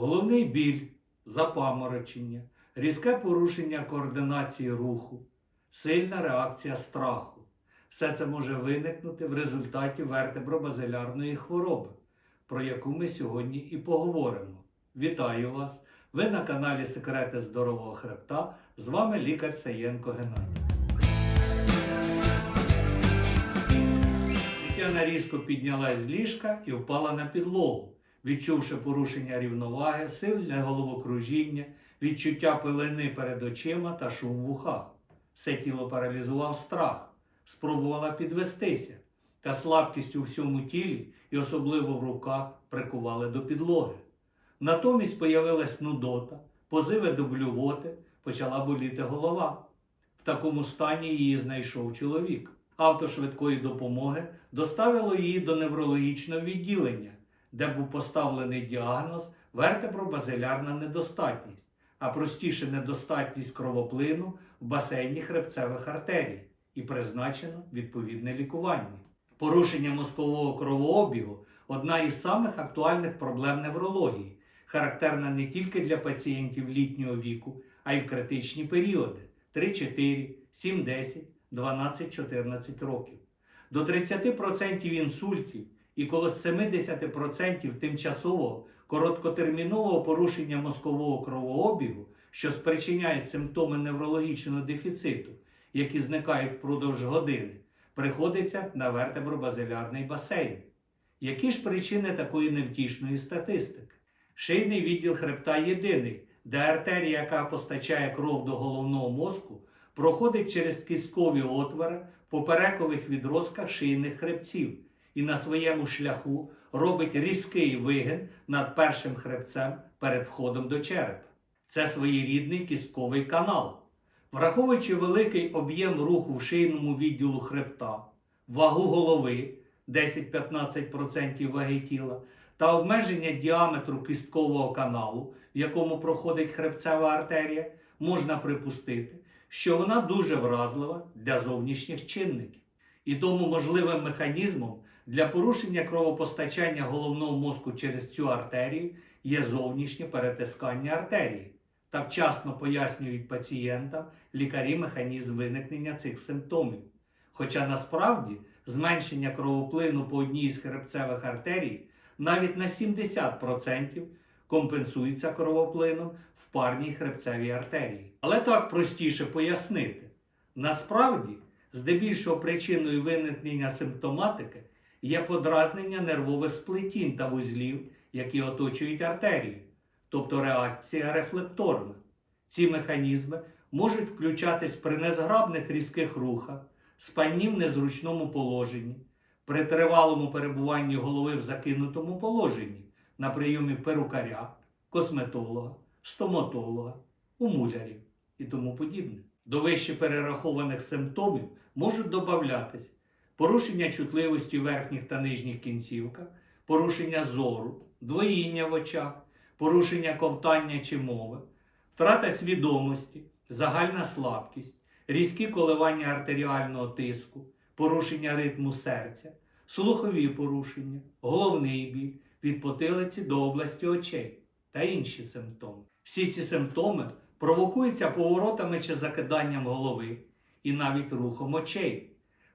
головний біль, запаморочення, різке порушення координації руху, сильна реакція страху. Все це може виникнути в результаті вертебробазилярної хвороби, про яку ми сьогодні і поговоримо. Вітаю вас! Ви на каналі Секрети здорового хребта. З вами лікар Саєнко Геннадій. Тетяна різко піднялась з ліжка і впала на підлогу, відчувши порушення рівноваги, сильне головокружіння, відчуття пилини перед очима та шум в ухах. Все тіло паралізував страх, спробувала підвестися, та слабкість у всьому тілі і особливо в руках прикували до підлоги. Натомість появилась нудота, позиви до блювоти, почала боліти голова. В такому стані її знайшов чоловік. Авто швидкої допомоги доставило її до неврологічного відділення, де був поставлений діагноз вертебробазилярна недостатність, а простіше недостатність кровоплину в басейні хребцевих артерій і призначено відповідне лікування. Порушення мозкового кровообігу одна із самих актуальних проблем неврології, характерна не тільки для пацієнтів літнього віку, а й в критичні періоди 3-4, 7-10, 12-14 років. До 30% інсультів і коло 70% тимчасового короткотермінового порушення мозкового кровообігу, що спричиняють симптоми неврологічного дефіциту, які зникають впродовж години, приходиться на вертебробазилярний басейн. Які ж причини такої невтішної статистики? Шийний відділ хребта єдиний, де артерія, яка постачає кров до головного мозку, проходить через кісткові отвори в поперекових відростках шийних хребців і на своєму шляху робить різкий вигин над першим хребцем перед входом до черепа. Це своєрідний кістковий канал. Враховуючи великий об'єм руху в шийному відділу хребта, вагу голови 10-15% ваги тіла та обмеження діаметру кісткового каналу, в якому проходить хребцева артерія, можна припустити, що вона дуже вразлива для зовнішніх чинників. І тому можливим механізмом для порушення кровопостачання головного мозку через цю артерію є зовнішнє перетискання артерії. Так вчасно пояснюють пацієнтам лікарі механізм виникнення цих симптомів. Хоча насправді зменшення кровоплину по одній з хребцевих артерій навіть на 70% компенсується кровоплином в парній хребцевій артерії. Але так простіше пояснити. Насправді, здебільшого причиною виникнення симптоматики є подразнення нервових сплетінь та вузлів, які оточують артерію, тобто реакція рефлекторна. Ці механізми можуть включатись при незграбних різких рухах, спанні в незручному положенні, при тривалому перебуванні голови в закинутому положенні на прийомі перукаря, косметолога, стоматолога, у мулярів і тому подібне. До вище перерахованих симптомів можуть додатись порушення чутливості верхніх та нижніх кінцівках, порушення зору, двоїння в очах, порушення ковтання чи мови, втрата свідомості, загальна слабкість, різкі коливання артеріального тиску, порушення ритму серця, слухові порушення, головний біль від потилиці до області очей та інші симптоми. Всі ці симптоми провокуються поворотами чи закиданням голови і навіть рухом очей.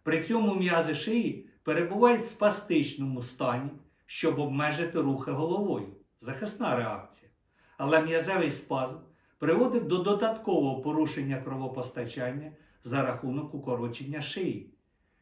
При цьому м'язи шиї перебувають в спастичному стані, щоб обмежити рухи головою. Захисна реакція. Але м'язевий спазм приводить до додаткового порушення кровопостачання за рахунок укорочення шиї.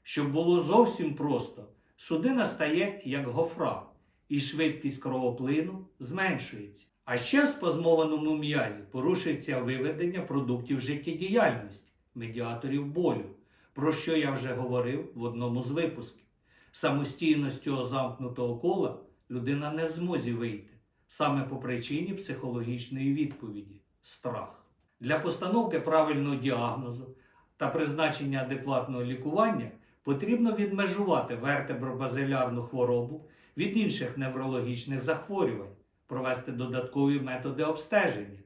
Щоб було зовсім просто, судина стає як гофра, і швидкість кровоплину зменшується. А ще в спазмованому м'язі порушується виведення продуктів життєдіяльності, медіаторів болю, про що я вже говорив в одному з випусків. Самостійно цього замкнутого кола людина не в змозі вийти, саме по причині психологічної відповіді страх. Для постановки правильного діагнозу та призначення адекватного лікування потрібно відмежувати вертебробазилярну хворобу від інших неврологічних захворювань, провести додаткові методи обстеження,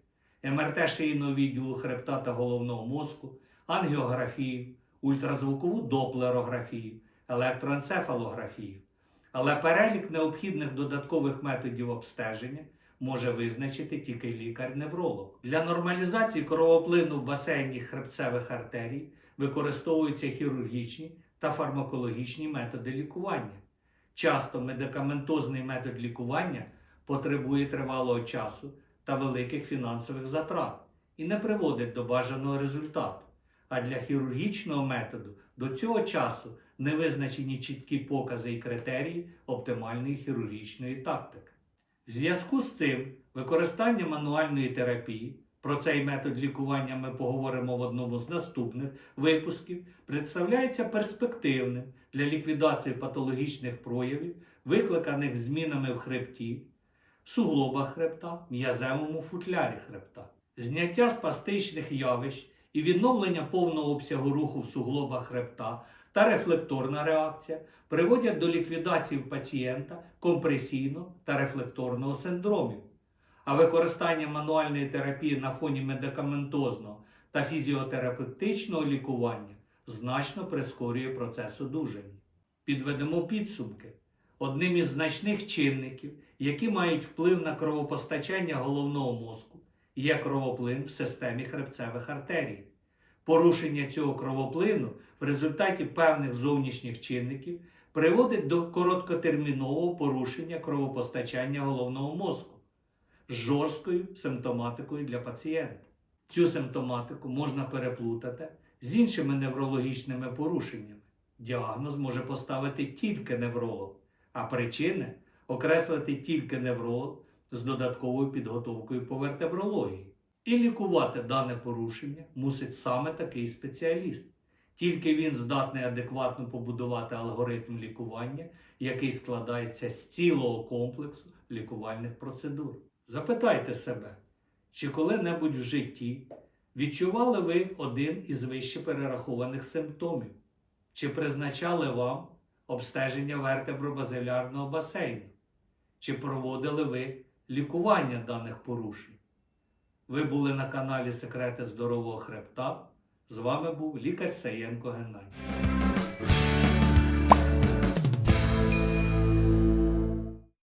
МРТ шийного відділу хребта та головного мозку, ангіографію, ультразвукову доплерографію, електроенцефалографію. Але перелік необхідних додаткових методів обстеження може визначити тільки лікар-невролог. Для нормалізації кровоплину в басейні хребцевих артерій використовуються хірургічні та фармакологічні методи лікування. Часто медикаментозний метод лікування потребує тривалого часу та великих фінансових затрат і не приводить до бажаного результату. А для хірургічного методу до цього часу не визначені чіткі покази і критерії оптимальної хірургічної тактики. В зв'язку з цим використання мануальної терапії, про цей метод лікування ми поговоримо в одному з наступних випусків, представляється перспективним для ліквідації патологічних проявів, викликаних змінами в хребті, суглобах хребта, м'язевому футлярі хребта, зняття спастичних явищ і відновлення повного обсягу руху в суглобах хребта та рефлекторна реакція приводять до ліквідації в пацієнта компресійного та рефлекторного синдромів. А використання мануальної терапії на фоні медикаментозного та фізіотерапевтичного лікування значно прискорює процес одужання. Підведемо підсумки. Одним із значних чинників, які мають вплив на кровопостачання головного мозку, є кровоплин в системі хребцевих артерій. Порушення цього кровоплину в результаті певних зовнішніх чинників приводить до короткотермінового порушення кровопостачання головного мозку з жорсткою симптоматикою для пацієнта. Цю симптоматику можна переплутати з іншими неврологічними порушеннями. Діагноз може поставити тільки невролог, а причини окреслити тільки невролог з додатковою підготовкою по вертебрології. І лікувати дане порушення мусить саме такий спеціаліст. Тільки він здатний адекватно побудувати алгоритм лікування, який складається з цілого комплексу лікувальних процедур. Запитайте себе, чи коли-небудь в житті відчували ви один із вище перерахованих симптомів? Чи призначали вам обстеження вертебробазилярного басейну? Чи проводили ви лікування даних порушень? Ви були на каналі Секрети здорового хребта. З вами був лікар Саєнко Геннадій.